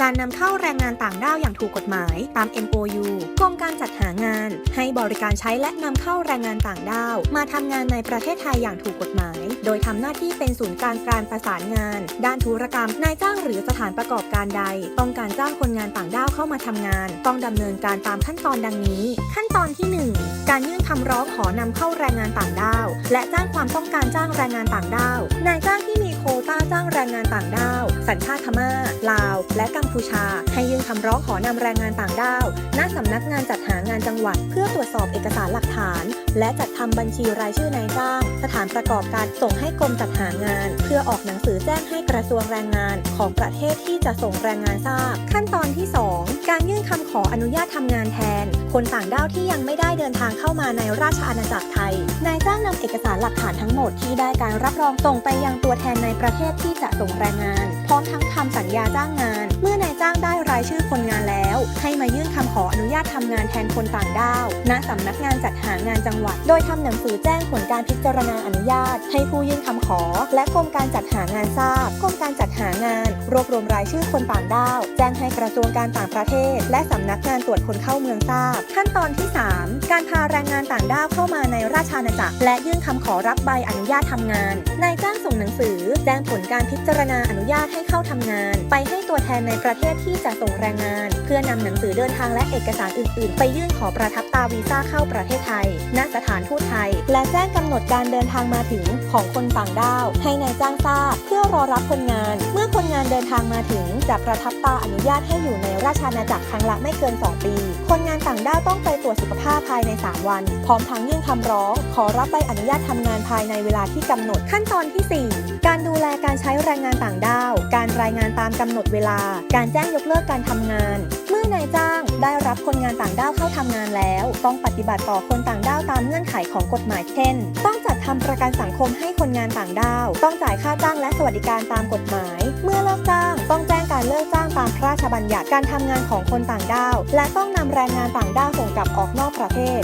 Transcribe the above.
การนำเข้าแรงงานต่างด้าวอย่างถูกกฎหมายตาม MOU กรมการจัดหางาน ให้บริการใช้และนำเข้าแรงงานต่างด้าว มาทำงานในประเทศไทยอย่างถูกกฎหมาย โดยทำหน้าที่เป็นศูนย์กลางการประสานงาน ด้านธุรกรรมนายจ้างหรือสถานประกอบการใด ต้องการจ้างคนงานต่างด้าวเข้ามาทำงาน ต้องดำเนินการตามขั้นตอนดังนี้ ขั้นตอนที่ 1 การยื่นคำร้องขอนำเข้าแรงงานต่างด้าว และแจ้งความต้องการจ้างแรงงานต่างด้าวนายจ้างที่มีโคต้าจ้างแรงงานต่างด้าว สัญชาติพม่าลาว และกัมพูชา ให้ยื่นคำร้องขอนำแรงงานต่างด้าว ณ สำนักงานจัดหางานจังหวัด เพื่อตรวจสอบเอกสารหลักฐาน และจัดทำบัญชีรายชื่อนายจ้าง สถานประกอบการส่งให้กรมจัดหางาน เพื่อออกหนังสือแจ้งให้กระทรวงแรงงานของประเทศที่จะส่งแรงงานทราบ ขั้นตอนที่ 2 ขออนุญาตทำงานแทน คนต่างด้าวที่ยังไม่ได้เดินทางเข้ามาในราชอาณาจักรไทย นายจ้างนำเอกสารหลักฐานทั้งหมดที่ได้การรับรองส่งไปยังตัวแทนในประเทศที่จะส่งแรงงาน พร้อมทั้งทำสัญญาจ้างงาน เมื่อนายจ้างได้รายชื่อคนงานแล้ว ให้มายื่นคำขออนุญาตทำงานแทนคนต่างด้าว ณสำนักงานจัดหางานจังหวัด โดยทำหนังสือแจ้งผลการพิจารณาอนุญาต ให้ผู้ยื่นคำขอ และกรมการจัดหางานทราบกรมการจัดหางาน รวบรวมรายชื่อคนต่างด้าว แจ้งให้กระทรวงการต่างประเทศ และสำนักงานตรวจคนเข้าเมืองทราบ ขั้นตอนที่ 3 การพาแรงงานต่างด้าวเข้ามาในราชอาณาจักร และยื่นคำขอรับใบอนุญาตทำงานนายจ้างส่งหนังสือ แจ้งผลการพิจารณาอนุญาตให้เข้าทำงาน ไปให้ตัวแทนในประเทศที่จะส่งแรงงาน เพื่อนำหนังสือเดินทางและเอกสารอื่น ๆ ไปยื่นขอประทับตาวีซ่าเข้าประเทศไทย ณ สถานทูตไทย และแจ้งกำหนดการเดินทางมาถึงของคนต่างด้าว ให้นายจ้างทราบ เพื่อรอรับคนงาน เมื่อคนงานเดินทางมาถึง จะประทับตาอนุญาตให้อยู่ในราชอาณาจักรครั้งละไม่เกิน 2 ปี คนงานต่างด้าวต้องไปตรวจสุขภาพภายใน 3 วัน พร้อมทั้งยื่นคำร้อง ขอรับใบอนุญาตทำงานภายในเวลาที่กำหนดขั้นตอนที่ 4 การดูแลการใช้แรงงานต่างด้าว การรายงานตามกำหนดเวลา การแจ้งยกเลิกการทำงาน มื่อนายจ้างได้รับคนงานต่างด้าวเข้าทำงานแล้ว ต้องปฏิบัติต่อคนต่างด้าวตามเงื่อนไขของกฎหมายเช่น ต้องจัดทำประกันสังคมให้คนงานต่างด้าว ต้องจ่ายค่าจ้างและสวัสดิการตามกฎหมาย เมื่อเลิกจ้าง ต้องแจ้งการเลิกจ้างตามพระราชบัญญัติการทำงานของคนต่างด้าว และต้องนำแรงงานต่างด้าวส่งกลับออกนอกประเทศ